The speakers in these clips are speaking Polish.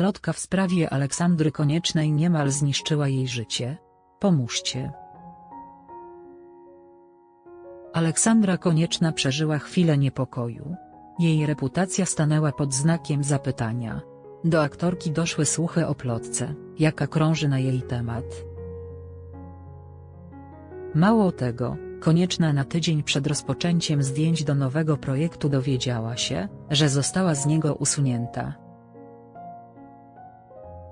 Plotka w sprawie Aleksandry Koniecznej niemal zniszczyła jej życie. Pomóżcie. Aleksandra Konieczna przeżyła chwilę niepokoju. Jej reputacja stanęła pod znakiem zapytania. Do aktorki doszły słuchy o plotce, jaka krąży na jej temat. Mało tego, Konieczna na tydzień przed rozpoczęciem zdjęć do nowego projektu dowiedziała się, że została z niego usunięta.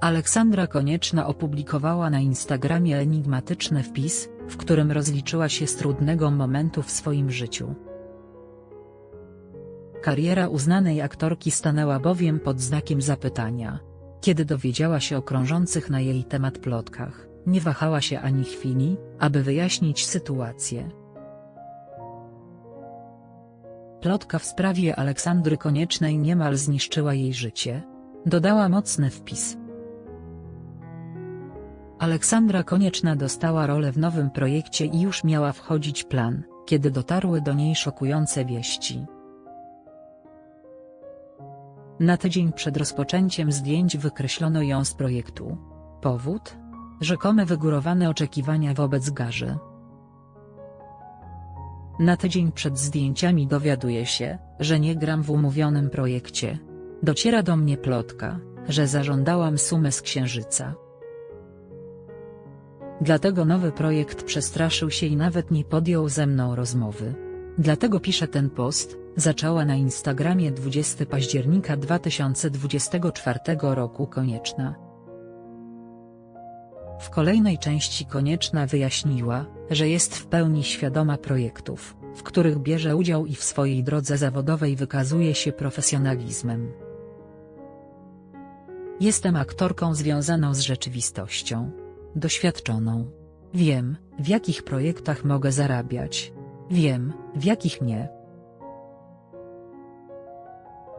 Aleksandra Konieczna opublikowała na Instagramie enigmatyczny wpis, w którym rozliczyła się z trudnego momentu w swoim życiu. Kariera uznanej aktorki stanęła bowiem pod znakiem zapytania. Kiedy dowiedziała się o krążących na jej temat plotkach, nie wahała się ani chwili, aby wyjaśnić sytuację. Plotka w sprawie Aleksandry Koniecznej niemal zniszczyła jej życie. Dodała mocny wpis. Aleksandra Konieczna dostała rolę w nowym projekcie i już miała wchodzić plan, kiedy dotarły do niej szokujące wieści. Na tydzień przed rozpoczęciem zdjęć wykreślono ją z projektu. Powód? Rzekome wygórowane oczekiwania wobec Garzy. Na tydzień przed zdjęciami dowiaduję się, że nie gram w umówionym projekcie. Dociera do mnie plotka, że zażądałam sumę z księżyca. Dlatego nowy projekt przestraszył się i nawet nie podjął ze mną rozmowy. Dlatego piszę ten post, zaczęła na Instagramie 20 października 2024 roku Konieczna. W kolejnej części Konieczna wyjaśniła, że jest w pełni świadoma projektów, w których bierze udział i w swojej drodze zawodowej wykazuje się profesjonalizmem. Jestem aktorką związaną z rzeczywistością. Doświadczoną. Wiem, w jakich projektach mogę zarabiać. Wiem, w jakich nie.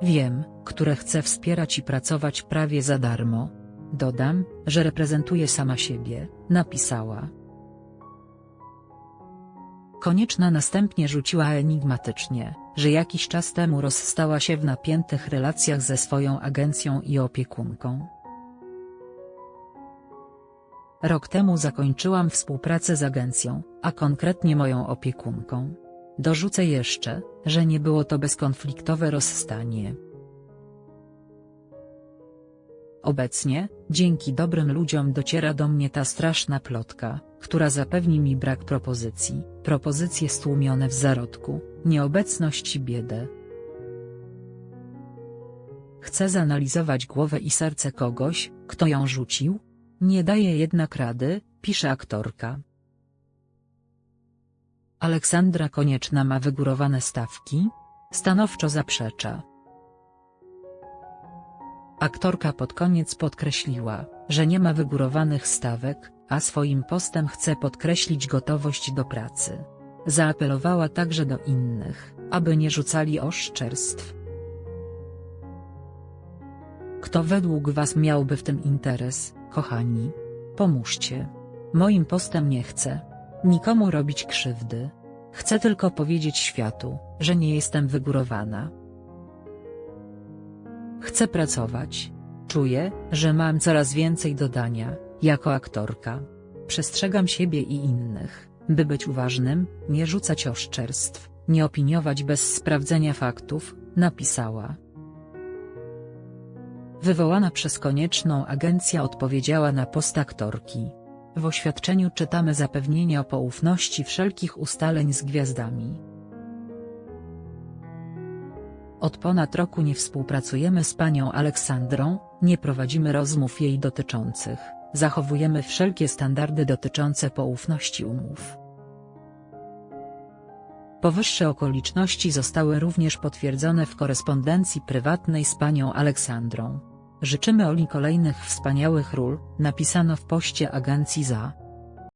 Wiem, które chcę wspierać i pracować prawie za darmo. Dodam, że reprezentuję sama siebie, napisała. Konieczna następnie rzuciła enigmatycznie, że jakiś czas temu rozstała się w napiętych relacjach ze swoją agencją i opiekunką. Rok temu zakończyłam współpracę z agencją, a konkretnie moją opiekunką. Dorzucę jeszcze, że nie było to bezkonfliktowe rozstanie. Obecnie, dzięki dobrym ludziom dociera do mnie ta straszna plotka, która zapewni mi brak propozycji, propozycje stłumione w zarodku, nieobecność i biedę. Chcę zanalizować głowę i serce kogoś, kto ją rzucił? Nie daje jednak rady, pisze aktorka. Aleksandra Konieczna ma wygórowane stawki? Stanowczo zaprzecza. Aktorka pod koniec podkreśliła, że nie ma wygórowanych stawek, a swoim postem chce podkreślić gotowość do pracy. Zaapelowała także do innych, aby nie rzucali oszczerstw. Kto według Was miałby w tym interes, kochani? Pomóżcie. Moim postem nie chcę nikomu robić krzywdy. Chcę tylko powiedzieć światu, że nie jestem wygórowana. Chcę pracować. Czuję, że mam coraz więcej dodania, jako aktorka. Przestrzegam siebie i innych, by być uważnym, nie rzucać oszczerstw, nie opiniować bez sprawdzenia faktów, napisała. Wywołana przez konieczną agencja odpowiedziała na post aktorki. W oświadczeniu czytamy zapewnienie o poufności wszelkich ustaleń z gwiazdami. Od ponad roku nie współpracujemy z panią Aleksandrą, nie prowadzimy rozmów jej dotyczących, zachowujemy wszelkie standardy dotyczące poufności umów. Powyższe okoliczności zostały również potwierdzone w korespondencji prywatnej z panią Aleksandrą. Życzymy Oli kolejnych wspaniałych ról, napisano w poście agencji za.